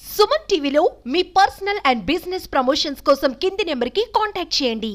సుమన్ టీవీలో మీ personal and business promotions కోసం కింది నెంబర్కి కాంటాక్ట్ చేయండి.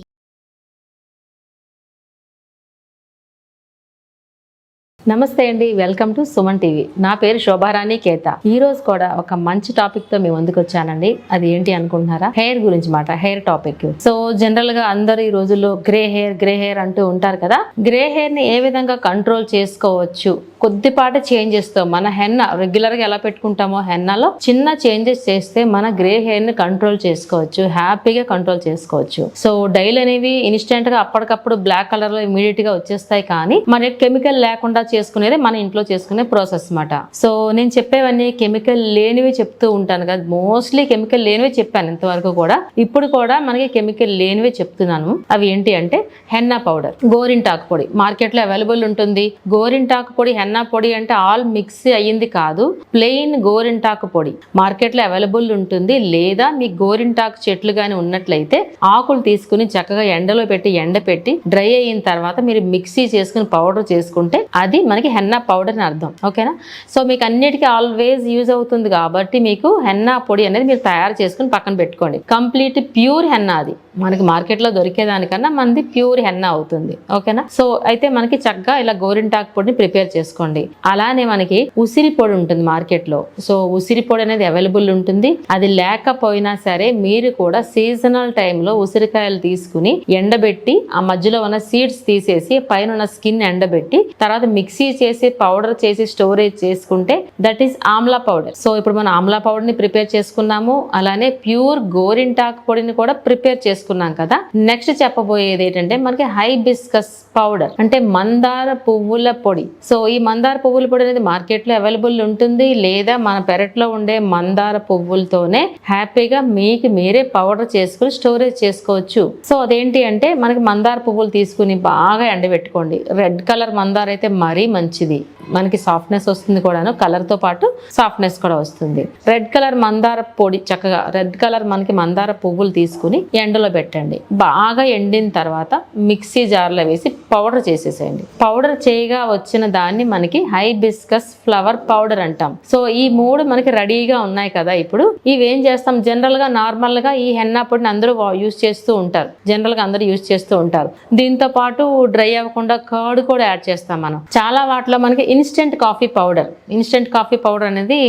నమస్తే అండి వెల్కమ్ టు సుమన్ టీవీ. నా పేరు శోభారాణి కేత. ఈ రోజు కూడా ఒక మంచి టాపిక్తో మేము ముందుకు వచ్చానండి. అది ఏంటి అనుకుంటున్నారా? హెయిర్ గురించి మాట హెయిర్ టాపిక్. సో జనరల్గా అందరు ఈ రోజుల్లో గ్రే హెయిర్ గ్రే హెయిర్ అంటూ ఉంటారు కదా. గ్రే హెయిర్ని ఏ విధంగా కంట్రోల్ చేసుకోవచ్చు? కొద్దిపాటి చేంజెస్తో మన హెన్న రెగ్యులర్గా ఎలా పెట్టుకుంటామో హెన్నలో చిన్న చేంజెస్ చేస్తే మన గ్రే హెయిర్ని కంట్రోల్ చేసుకోవచ్చు. హ్యాపీగా కంట్రోల్ చేసుకోవచ్చు. సో డైల్ అనేవి ఇన్స్టెంట్గా అప్పటికప్పుడు బ్లాక్ కలర్లో ఇమీడియట్గా వచ్చేస్తాయి కానీ మన కెమికల్ లేకుండా చేసుకునేది మన ఇంట్లో చేసుకునే ప్రాసెస్ అన్నమాట. సో నేను చెప్పేవన్నీ కెమికల్ లేనివి చెప్తూ ఉంటాను కదా. మోస్ట్లీ కెమికల్ లేనివి చెప్పాను ఇంతవరకు కూడా. ఇప్పుడు కూడా మనకి కెమికల్ లేనివి చెప్తున్నాను. అవి ఏంటి అంటే హెన్నా పౌడర్ గోరింటాకు పొడి. మార్కెట్లో అవైలబుల్ ఉంటుంది. గోరింటాకు పొడి హెన్న పొడి అంటే ఆల్ మిక్స్ అయ్యింది కాదు ప్లెయిన్ గోరింటాకు పొడి. మార్కెట్లో అవైలబుల్ ఉంటుంది. లేదా మీ గోరింటాకు చెట్లు కానీ ఉన్నట్లయితే ఆకులు తీసుకుని చక్కగా ఎండలో పెట్టి ఎండ పెట్టి డ్రై అయిన తర్వాత మీరు మిక్సీ చేసుకుని పౌడర్ చేసుకుంటే అది మనకి హెన్నా పౌడర్ అని అర్థం. ఓకేనా? సో మీకు అన్నిటికీ ఆల్వేస్ యూజ్ అవుతుంది కాబట్టి మీకు హెన్నా పొడి అనేది మీరు తయారు చేసుకుని పక్కన పెట్టుకోండి. కంప్లీట్ ప్యూర్ హెన్నా అది. మనకి మార్కెట్లో దొరికేదానికన్నా మనది ప్యూర్ హెన్న అవుతుంది. ఓకేనా? సో అయితే మనకి చక్కగా ఇలా గోరింటాకు పొడిని ప్రిపేర్ చేసుకోండి. అలానే మనకి ఉసిరి పొడి ఉంటుంది మార్కెట్లో సో ఉసిరి పొడి అనేది అవైలబుల్ ఉంటుంది. అది లేకపోయినా సరే మీరు కూడా సీజనల్ టైంలో ఉసిరికాయలు తీసుకుని ఎండబెట్టి ఆ మధ్యలో ఉన్న సీడ్స్ తీసేసి పైన ఉన్న స్కిన్ ఎండబెట్టి తర్వాత మిక్సీ చేసి పౌడర్ చేసి స్టోరేజ్ చేసుకుంటే that is amla powder so ఇప్పుడు మనం ఆమ్లా పౌడర్ని ప్రిపేర్ చేసుకున్నాము. అలానే ప్యూర్ గోరింటాకు పొడిని కూడా ప్రిపేర్ చేసుకున్నాం కదా. నెక్స్ట్ చెప్పబోయేది ఏంటంటే మనకి హైబిస్కస్ పౌడర్ అంటే మందార పువ్వుల పొడి. సో ఈ మందార పువ్వుల పొడి అనేది మార్కెట్లో అవైలబుల్ ఉంటుంది లేదా మన పెరట్లో ఉండే మందార పువ్వులతోనే హ్యాపీగా మీకు మీరే పౌడర్ చేసుకుని స్టోరేజ్ చేసుకోవచ్చు. సో అదేంటి అంటే మనకి మందార పువ్వులు తీసుకుని బాగా ఎండబెట్టుకోండి. రెడ్ కలర్ మందార అయితే మరీ మంచిది. మనకి సాఫ్ట్నెస్ వస్తుంది కూడాను. కలర్తో పాటు సాఫ్ట్నెస్ కూడా వస్తుంది. రెడ్ కలర్ మందార పొడి చక్కగా రెడ్ కలర్ మనకి మందార పువ్వులు తీసుకుని ఎండలో పెట్టండి. బాగా ఎండిన తర్వాత మిక్సీ జార్లో వేసి పౌడర్ చేసేసేయండి. పౌడర్ చేయగా వచ్చిన దాన్ని మనకి హై బిస్కస్ ఫ్లవర్ పౌడర్ అంటాం. సో ఈ మూడు మనకి రెడీగా ఉన్నాయి కదా ఇప్పుడు. ఇవేం చేస్తాం? జనరల్గా నార్మల్గా ఈ హెన్నా పొడిని అందరూ యూజ్ చేస్తూ ఉంటారు. జనరల్గా అందరూ యూజ్ చేస్తూ ఉంటారు. దీంతో పాటు డ్రై అవ్వకుండా కర్డ్ కూడా యాడ్ చేస్తాం మనం. చాలా వాటిలో మనకి instant coffee powder. Instant coffee powder అనేది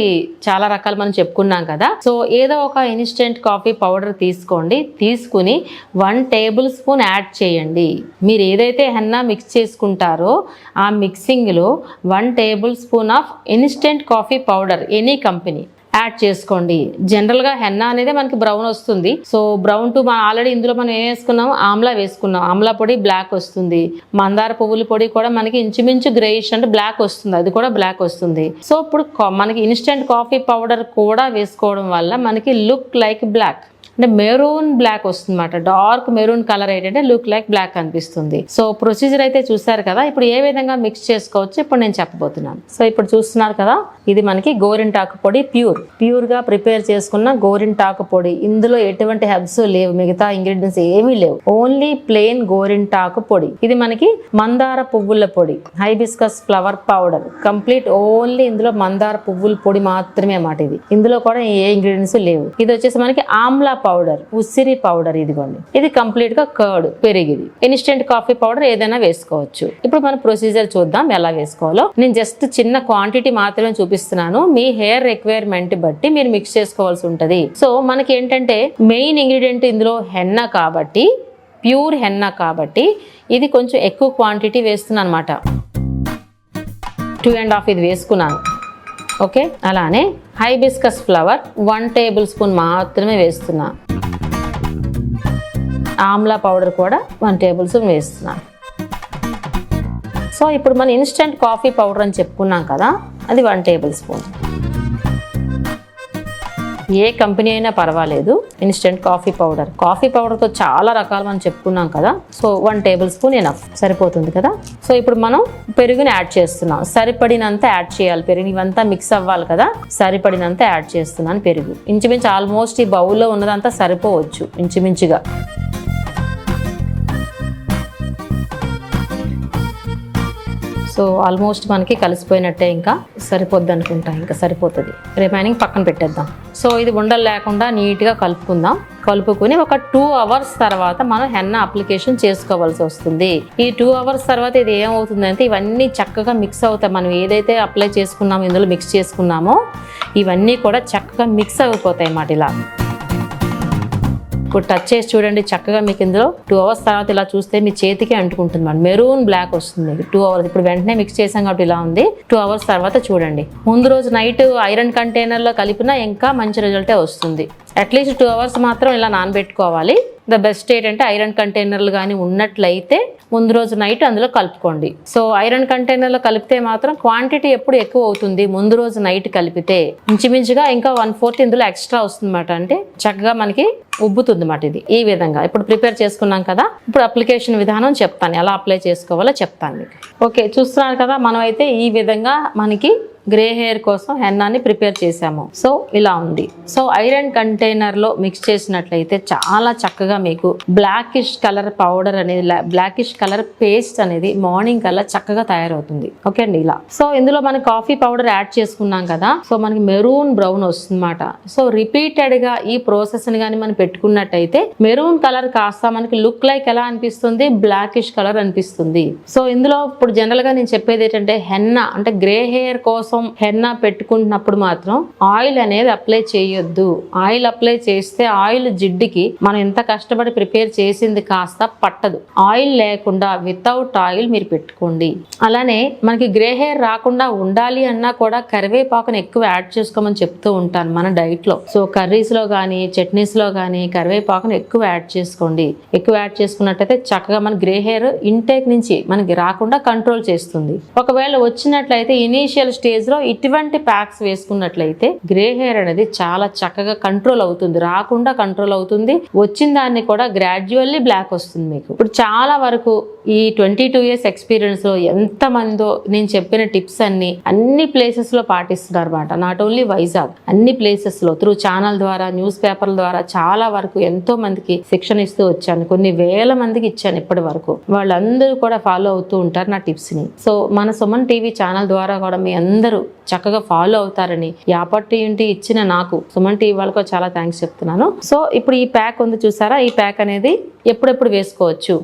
చాలా రకాలు మనం చెప్పుకున్నాం కదా. సో ఏదో ఒక ఇన్స్టెంట్ కాఫీ పౌడర్ తీసుకోండి. తీసుకుని వన్ టేబుల్ స్పూన్ యాడ్ చేయండి. మీరు ఏదైతే హెన్నా మిక్స్ చేసుకుంటారో ఆ మిక్సింగ్లో one tablespoon of instant coffee powder any company. Add చేసుకోండి. జనరల్గా హెన్నా అనేది మనకి బ్రౌన్ వస్తుంది. సో బ్రౌన్ టు మనం ఆల్రెడీ ఇందులో మనం ఏం వేసుకున్నాం? ఆమ్లా వేసుకున్నాం. ఆమ్లా పొడి బ్లాక్ వస్తుంది. మందార పువ్వుల పొడి కూడా మనకి ఇంచుమించు గ్రేయిష్ అంటే బ్లాక్ వస్తుంది. అది కూడా బ్లాక్ వస్తుంది. సో ఇప్పుడు మనకి ఇన్స్టెంట్ కాఫీ పౌడర్ కూడా వేసుకోవడం వల్ల మనకి లుక్ లైక్ బ్లాక్ అంటే మెరూన్ బ్లాక్ వస్తుంది అనమాట డార్క్ మెరూన్ కలర్ ఏంటంటే లుక్ లైక్ బ్లాక్ అనిపిస్తుంది. సో ప్రొసీజర్ అయితే చూసారు కదా ఇప్పుడు ఏ విధంగా మిక్స్ చేసుకోవచ్చు ఇప్పుడు నేను చెప్పబోతున్నాను. సో ఇప్పుడు చూస్తున్నారు కదా ఇది మనకి గోరింటాకు పొడి ప్యూర్. ప్యూర్గా ప్రిపేర్ చేసుకున్న గోరింటాకు పొడి. ఇందులో ఎటువంటి హెబ్స్ లేవు మిగతా ఇంగ్రీడియంట్స్ ఏమీ లేవు. ఓన్లీ ప్లెయిన్ గోరింటాకు పొడి. ఇది మనకి మందార పువ్వుల పొడి. Hibiscus flower powder. Complete only ఇందులో మందార పువ్వుల పొడి మాత్రమే అన్నమాట ఇది. ఇందులో కూడా ఏ ఇంగ్రీడియంట్స్ లేవు. ఇది వచ్చేసి మనకి ఆమ్లా పౌడర్ ఉసిరి పౌడర్ ఇదిగోండి. ఇది కంప్లీట్గా కర్డ్ పెరిగిది. ఇన్స్టెంట్ కాఫీ పౌడర్ ఏదైనా వేసుకోవచ్చు. ఇప్పుడు మన ప్రొసీజర్ చూద్దాం ఎలా వేసుకోవాలో. నేను జస్ట్ చిన్న క్వాంటిటీ మాత్రమే చూపిస్తున్నాను. మీ హెయిర్ రిక్వైర్మెంట్ బట్టి మీరు మిక్స్ చేసుకోవాల్సి ఉంటది. సో మనకి ఏంటంటే మెయిన్ ఇంగ్రీడియంట్ ఇందులో హెన్నా కాబట్టి ప్యూర్ హెన్నా కాబట్టి ఇది కొంచెం ఎక్కువ క్వాంటిటీ వేస్తున్నాను అనమాట టూ అండ్ హాఫ్ ఇది వేసుకున్నాను. ఓకే? అలానే hibiscus flower one tablespoon మాత్రమే వేస్తున్నా. ఆమ్లా పౌడర్ కూడా వన్ టేబుల్ స్పూన్ వేస్తున్నా. సో ఇప్పుడు మనం ఇన్స్టెంట్ కాఫీ పౌడర్ అని చెప్పుకున్నాం కదా అది వన్ టేబుల్ స్పూన్. ఏ కంపెనీ అయినా పర్వాలేదు. Instant coffee powder. కాఫీ పౌడర్తో చాలా రకాలు మనం చెప్పుకున్నాం కదా. So one tablespoon enough సరిపోతుంది కదా. సో ఇప్పుడు మనం పెరుగుని యాడ్ చేస్తున్నాం. సరిపడినంత యాడ్ చేయాలి. పెరుగు ఇవంతా మిక్స్ అవ్వాలి కదా. సరిపడినంత యాడ్ చేస్తున్నాను పెరుగు. ఇంచుమించు ఆల్మోస్ట్ ఈ బౌల్లో ఉన్నదంతా సరిపోవచ్చు ఇంచుమించుగా. సో ఆల్మోస్ట్ మనకి కలిసిపోయినట్టే ఇంకా సరిపోద్ది అనుకుంటా ఇంకా సరిపోతుంది. రిమైనింగ్ పక్కన పెట్టేద్దాం. సో ఇది ఉండలు లేకుండా నీట్గా కలుపుకుందాం. కలుపుకొని ఒక టూ అవర్స్ తర్వాత మనం హెన్న అప్లికేషన్ చేసుకోవాల్సి వస్తుంది. ఈ టూ అవర్స్ తర్వాత ఇది ఏమవుతుందంటే ఇవన్నీ చక్కగా మిక్స్ అవుతాయి. మనం ఏదైతే అప్లై చేసుకున్నామో ఇందులో మిక్స్ చేసుకున్నామో ఇవన్నీ కూడా చక్కగా మిక్స్ అయిపోతాయి అన్నమాట ఇలా. ఇప్పుడు టచ్ చేసి చూడండి చక్కగా మీకు ఇందులో టూ అవర్స్ తర్వాత ఇలా చూస్తే మీ చేతికి అంటుకుంటుంది మేడం మెరూన్ బ్లాక్ వస్తుంది టూ అవర్స్ ఇప్పుడు వెంటనే మిక్స్ చేసాం కాబట్టి ఇలా ఉంది. టూ అవర్స్ తర్వాత చూడండి. ముందు రోజు నైట్ ఐరన్ కంటైనర్లో కలిపినా ఇంకా మంచి రిజల్టే వస్తుంది. అట్లీస్ట్ టూ అవర్స్ మాత్రం ఇలా నానబెట్టుకోవాలి. ద బెస్ట్ ఏంటంటే ఐరన్ కంటైనర్లు కానీ ఉన్నట్లయితే ముందు రోజు నైట్ అందులో కలుపుకోండి. సో ఐరన్ కంటైనర్లో కలిపితే మాత్రం క్వాంటిటీ ఎప్పుడు ఎక్కువ అవుతుంది ముందు రోజు నైట్ కలిపితే. ఇంచుమించుగా ఇంకా వన్ ఫోర్త్ ఇందులో ఎక్స్ట్రా వస్తుంది అంటే చక్కగా మనకి ఉబ్బుతుంది అన్నమాట ఇది. ఈ విధంగా ఇప్పుడు ప్రిపేర్ చేసుకున్నాం కదా. ఇప్పుడు అప్లికేషన్ విధానం చెప్తాను. ఎలా అప్లై చేసుకోవాలో చెప్తాను మీకు. ఓకే చూస్తున్నారు కదా. మనం అయితే ఈ విధంగా మనకి గ్రే హెయిర్ కోసం హెన్నాని ప్రిపేర్ చేసాము సో ఇలా ఉంది. సో ఐరన్ కంటైనర్లో మిక్స్ చేసినట్లయితే చాలా చక్కగా మీకు బ్లాకిష్ కలర్ పౌడర్ అనేది బ్లాకిష్ కలర్ పేస్ట్ అనేది మార్నింగ్ కల్లా చక్కగా తయారవుతుంది. ఓకే అండి ఇలా. సో ఇందులో మనం కాఫీ పౌడర్ యాడ్ చేసుకున్నాం కదా. సో మనకి మెరూన్ బ్రౌన్ వస్తుందన్నమాట. సో రిపీటెడ్గా ఈ ప్రాసెస్ని కానీ మనం పెట్టుకున్నట్టయితే మెరూన్ కలర్ కాస్త మనకి లుక్ లైక్ ఎలా అనిపిస్తుంది? బ్లాకిష్ కలర్ అనిపిస్తుంది. సో ఇందులో ఇప్పుడు జనరల్గా నేను చెప్పేది ఏంటంటే హెన్న అంటే గ్రే హెయిర్ కోసం హెన్నా పెట్టుకుంటున్నప్పుడు మాత్రం ఆయిల్ అనేది అప్లై చేయొద్దు. ఆయిల్ అప్లై చేస్తే ఆయిల్ జిడ్డుకి మనం ఎంత కష్టపడి ప్రిపేర్ చేసింది కాస్త పట్టదు. ఆయిల్ లేకుండా వితౌట్ ఆయిల్ మీరు పెట్టుకోండి. అలానే మనకి గ్రే హెయిర్ రాకుండా ఉండాలి అన్నా కూడా కరివేపాకుని ఎక్కువ యాడ్ చేసుకోమని చెప్తూ ఉంటాను మన డైట్లో సో కర్రీస్లో కానీ చట్నీస్లో కానీ కరివేపాకుని ఎక్కువ యాడ్ చేసుకోండి. ఎక్కువ యాడ్ చేసుకున్నట్టయితే చక్కగా మన గ్రే హెయిర్ ఇంటేక్ నుంచి మనకి రాకుండా కంట్రోల్ చేస్తుంది. ఒకవేళ వచ్చినట్లయితే ఇనీషియల్ స్టేజ్ లో ఇటువంటి ప్యాక్స్ వేసుకున్నట్లయితే గ్రే హెయిర్ అనేది చాలా చక్కగా కంట్రోల్ అవుతుంది రాకుండా కంట్రోల్ అవుతుంది. వచ్చిన దాన్ని కూడా గ్రాడ్యువల్లీ బ్లాక్ వస్తుంది మీకు. ఇప్పుడు చాలా వరకు ఈ ట్వంటీ టూ ఇయర్స్ ఎక్స్పీరియన్స్లో ఎంతమందో నేను చెప్పిన టిప్స్ అన్ని అన్ని ప్లేసెస్లో పాటిస్తున్నారు అనమాట నాట్ ఓన్లీ వైజాగ్ అన్ని ప్లేసెస్లో త్రూ ఛానల్ ద్వారా న్యూస్ పేపర్ల ద్వారా చాలా వరకు ఎంతో మందికి శిక్షణ ఇస్తూ వచ్చాను. కొన్ని వేల మందికి ఇచ్చాను ఇప్పటి వరకు. వాళ్ళందరూ కూడా ఫాలో అవుతూ ఉంటారు నా టిప్స్ని సో మన సుమన్ టీవీ ఛానల్ ద్వారా కూడా మీ అందరూ చక్కగా ఫాలో అవుతారని ఈ ఆపర్చునిటీ ఇచ్చిన నాకు సుమన్ టీవీ వాళ్ళకు చాలా థ్యాంక్స్ చెప్తున్నాను. సో ఇప్పుడు ఈ ప్యాక్ ఉంది చూసారా? ఈ ప్యాక్ అనేది ఎప్పుడెప్పుడు వేసుకోవచ్చు?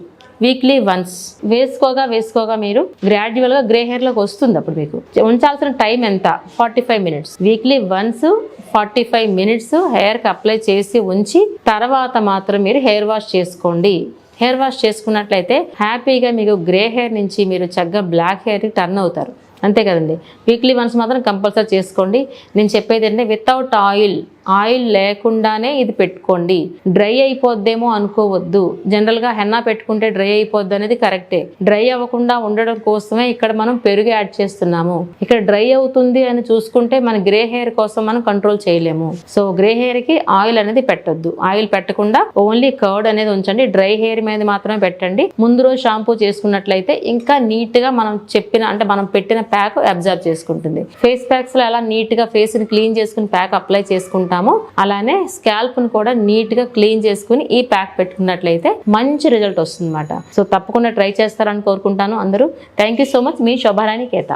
వీక్లీ వన్స్ వేసుకోగా వేసుకోగా మీరు గ్రాడ్యువల్గా గ్రే హెయిర్లోకి వస్తుంది అప్పుడు మీకు. ఉంచాల్సిన టైం ఎంత? Forty five minutes weekly once forty five minutes హెయిర్కి అప్లై చేసి ఉంచి తర్వాత మాత్రం మీరు హెయిర్ వాష్ చేసుకోండి. హెయిర్ వాష్ చేసుకున్నట్లయితే హ్యాపీగా మీకు గ్రే హెయిర్ నుంచి మీరు చక్కగా బ్లాక్ హెయిర్కి టర్న్ అవుతారు. అంతే కదండి. వీక్లీ వన్స్ మాత్రం కంపల్సరీ చేసుకోండి. నేను చెప్పేది ఏంటంటే వితౌట్ ఆయిల్ ఆయిల్ లేకుండానే ఇది పెట్టుకోండి. డ్రై అయిపోద్దేమో అనుకోవద్దు. జనరల్గా హెన్నా పెట్టుకుంటే డ్రై అయిపోద్ది అనేది కరెక్టే. డ్రై అవ్వకుండా ఉండడం కోసమే ఇక్కడ మనం పెరుగు యాడ్ చేస్తున్నాము. ఇక్కడ డ్రై అవుతుంది అని చూసుకుంటే మన గ్రే హెయిర్ కోసం మనం కంట్రోల్ చేయలేము. సో గ్రే హెయిర్కి ఆయిల్ అనేది పెట్టొద్దు. ఆయిల్ పెట్టకుండా ఓన్లీ కర్డ్ అనేది ఉంచండి. డ్రై హెయిర్ మీద మాత్రమే పెట్టండి. ముందు రోజు షాంపూ చేసుకున్నట్లయితే ఇంకా నీట్గా మనం చెప్పిన అంటే మనం పెట్టిన ప్యాక్ అబ్జర్వ్ చేసుకుంటుంది. ఫేస్ ప్యాక్స్లో ఎలా నీట్గా ఫేస్ని క్లీన్ చేసుకుని ప్యాక్ అప్లై చేసుకుంటామో అలానే స్కాల్ప్ని కూడా నీట్గా క్లీన్ చేసుకుని ఈ ప్యాక్ పెట్టుకున్నట్లయితే మంచి రిజల్ట్ వస్తుంది సో తప్పకుండా ట్రై చేస్తారని కోరుకుంటాను అందరూ. థ్యాంక్ యూ సో మచ్ మీ శోభారాణి కేత.